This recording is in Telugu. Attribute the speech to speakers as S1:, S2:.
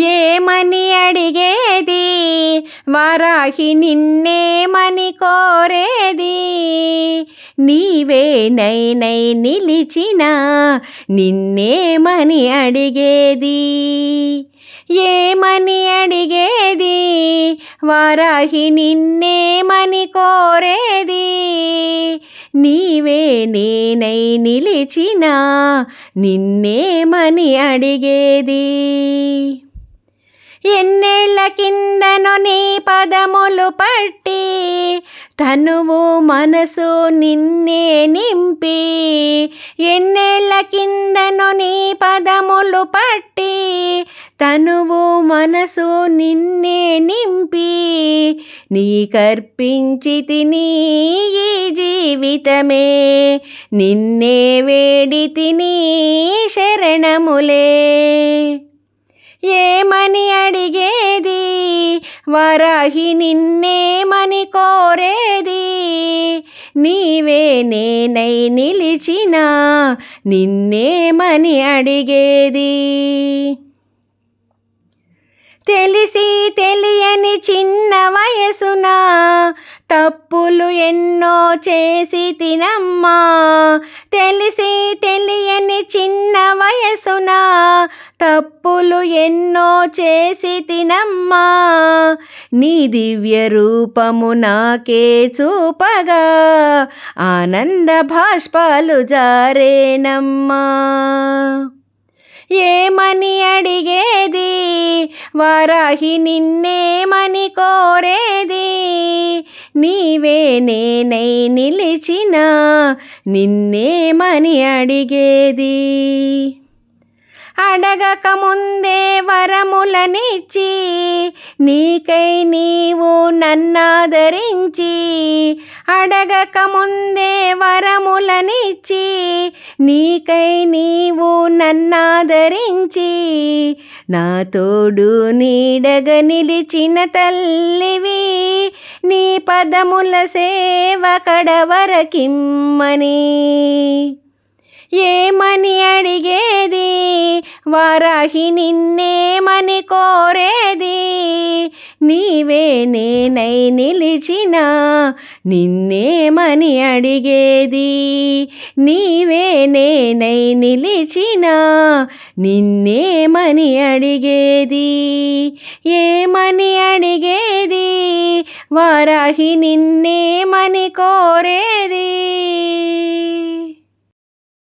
S1: ఏమని అడిగేది? వారాహి నిన్నేమని కోరేది? నీవే నై నిలిచిన నిన్నేమని అడిగేది? ఏమని అడిగేది? వారాహి నిన్నేమని కోరేది? నీవే నేనై నిలిచిన నిన్నేమని అడిగేది? ఎన్నేళ్ళ కిందను నీ పదములు పట్టి తనువు మనసు నిన్నే నింపి. ఎన్నేళ్ళ కిందను నీ పదములు పట్టి తనువు మనసు నిన్నే నింపి. నీ కర్పించి తిని ఈ జీవితమే నిన్నే వేడి తిని శరణములే. ఏమని అడిగేది? వరాహి నిన్నేమని కోరేది? నీవే నేనై నిలిచిన నిన్నేమని అడిగేది? తెలిసి తెలియని చిన్న వయసున తప్పులు ఎన్నో చేసి తినమ్మా. తెలిసి తెలియని చిన్న వయసున తప్పులు ఎన్నో చేసి తినమ్మా. నీ దివ్య రూపము నాకే చూపగా ఆనంద భాష్పాలు జారేనమ్మా. ఏమని వారాహి నిన్నేమని కోరేది. నీవే నేనై నిలిచిన నిన్నేమని అడిగేది. అడగక ముందే వరములనిచ్చి నీకై నీవు నన్నాదరించి అడగక ముందే వరములనిచ్చి నీకై నీవు నన్నాదరించి నా తోడు నీడగ నిలిచిన తల్లివి నీ పదముల సేవ కడవరకిమ్మని. ఏమని అడిగేది? వారాహి నిన్నేమని కోరేది. నీవే నేనై నిలిచిన నిన్నేమని అడిగేది. నీవే నేనై నిలిచిన నిన్నేమని అడిగేది. ఏమని అడిగేది? వారాహి నిన్నేమని కోరేది.